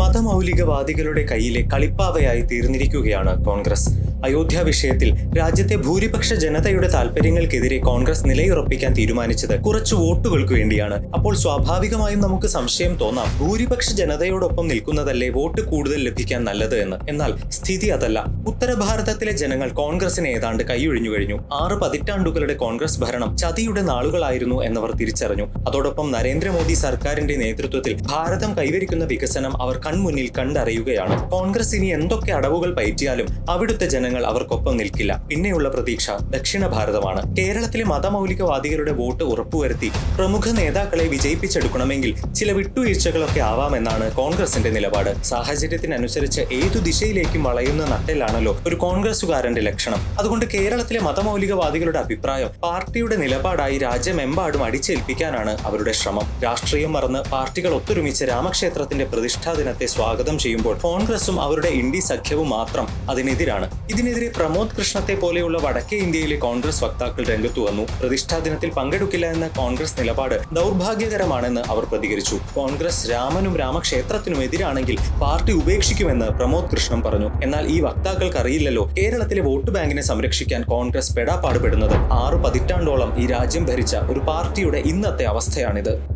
മതമൗലികവാദികളുടെ കയ്യിലെ കളിപ്പാവയായി തീർന്നിരിക്കുകയാണ് കോൺഗ്രസ്. അയോധ്യ വിഷയത്തിൽ രാജ്യത്തെ ഭൂരിപക്ഷ ജനതയുടെ താൽപര്യങ്ങൾക്കെതിരെ കോൺഗ്രസ് നിലയുറപ്പിക്കാൻ തീരുമാനിച്ചത് കുറച്ച് വോട്ടുകൾക്ക് വേണ്ടിയാണ്. അപ്പോൾ സ്വാഭാവികമായും നമുക്ക് സംശയം തോന്നാം ഭൂരിപക്ഷ ജനതയോടൊപ്പം നിൽക്കുന്നതല്ലേ വോട്ട് കൂടുതൽ ലഭിക്കാൻ നല്ലത് എന്ന്. എന്നാൽ സ്ഥിതി അതല്ല. ഉത്തര ഭാരതത്തിലെ ജനങ്ങൾ കോൺഗ്രസിനെ ഏതാണ്ട് കൈയൊഴിഞ്ഞു കഴിഞ്ഞു. ആറ് പതിറ്റാണ്ടുകളുടെ കോൺഗ്രസ് ഭരണം ചതിയുടെ നാളുകളായിരുന്നു എന്നവർ തിരിച്ചറിഞ്ഞു. അതോടൊപ്പം നരേന്ദ്രമോദി സർക്കാരിന്റെ നേതൃത്വത്തിൽ ഭാരതം കൈവരിക്കുന്ന വികസനം അവർ കൺമുന്നിൽ കണ്ടറിയുകയാണ്. കോൺഗ്രസ് ഇനി എന്തൊക്കെ അടവുകൾ പയറ്റിയാലും അവിടുത്തെ ജനങ്ങൾ അവർക്കൊപ്പം നിൽക്കില്ല. പിന്നെയുള്ള പ്രതീക്ഷ ദക്ഷിണ ഭാരതമാണ്. കേരളത്തിലെ മതമൗലികവാദികളുടെ വോട്ട് ഉറപ്പുവരുത്തി പ്രമുഖ നേതാക്കളെ വിജയിപ്പിച്ചെടുക്കണമെങ്കിൽ ചില വിട്ടുവീഴ്ചകളൊക്കെ ആവാമെന്നാണ് കോൺഗ്രസിന്റെ നിലപാട്. സാഹചര്യത്തിനനുസരിച്ച് ഏതു ദിശയിലേക്കും വളയുന്ന നട്ടെല്ലാണല്ലോ ഒരു കോൺഗ്രസുകാരന്റെ ലക്ഷണം. അതുകൊണ്ട് കേരളത്തിലെ മതമൗലികവാദികളുടെ അഭിപ്രായം പാർട്ടിയുടെ നിലപാടായി രാജ്യമെമ്പാടും അടിച്ചേൽപ്പിക്കാനാണ് അവരുടെ ശ്രമം. രാഷ്ട്രീയം മറന്ന് പാർട്ടികൾ ഒത്തൊരുമിച്ച് രാമക്ഷേത്രത്തിന്റെ പ്രതിഷ്ഠാ ദിനത്തെ സ്വാഗതം ചെയ്യുമ്പോൾ കോൺഗ്രസും അവരുടെ ഇന്ത്യ സഖ്യവും മാത്രം അതിനെതിരാണ്. ഇതിനെതിരെ പ്രമോദ് കൃഷ്ണത്തെ പോലെയുള്ള വടക്കേ ഇന്ത്യയിലെ കോൺഗ്രസ് വക്താക്കൾ രംഗത്തു വന്നു. പ്രതിഷ്ഠാ ദിനത്തിൽ പങ്കെടുക്കില്ല എന്ന കോൺഗ്രസ് നിലപാട് ദൗർഭാഗ്യകരമാണെന്ന് അവർ പ്രതികരിച്ചു. കോൺഗ്രസ് രാമനും രാമക്ഷേത്രത്തിനും എതിരാണെങ്കിൽ പാർട്ടി ഉപേക്ഷിക്കുമെന്ന് പ്രമോദ് കൃഷ്ണൻ പറഞ്ഞു. എന്നാൽ ഈ വക്താക്കൾക്ക് അറിയില്ലല്ലോ കേരളത്തിലെ വോട്ട് ബാങ്കിനെ സംരക്ഷിക്കാൻ കോൺഗ്രസ് പെടാപ്പാടുപെടുന്നത്. ആറ് പതിറ്റാണ്ടോളം ഈ രാജ്യം ഭരിച്ച ഒരു പാർട്ടിയുടെ ഇന്നത്തെ അവസ്ഥയാണിത്.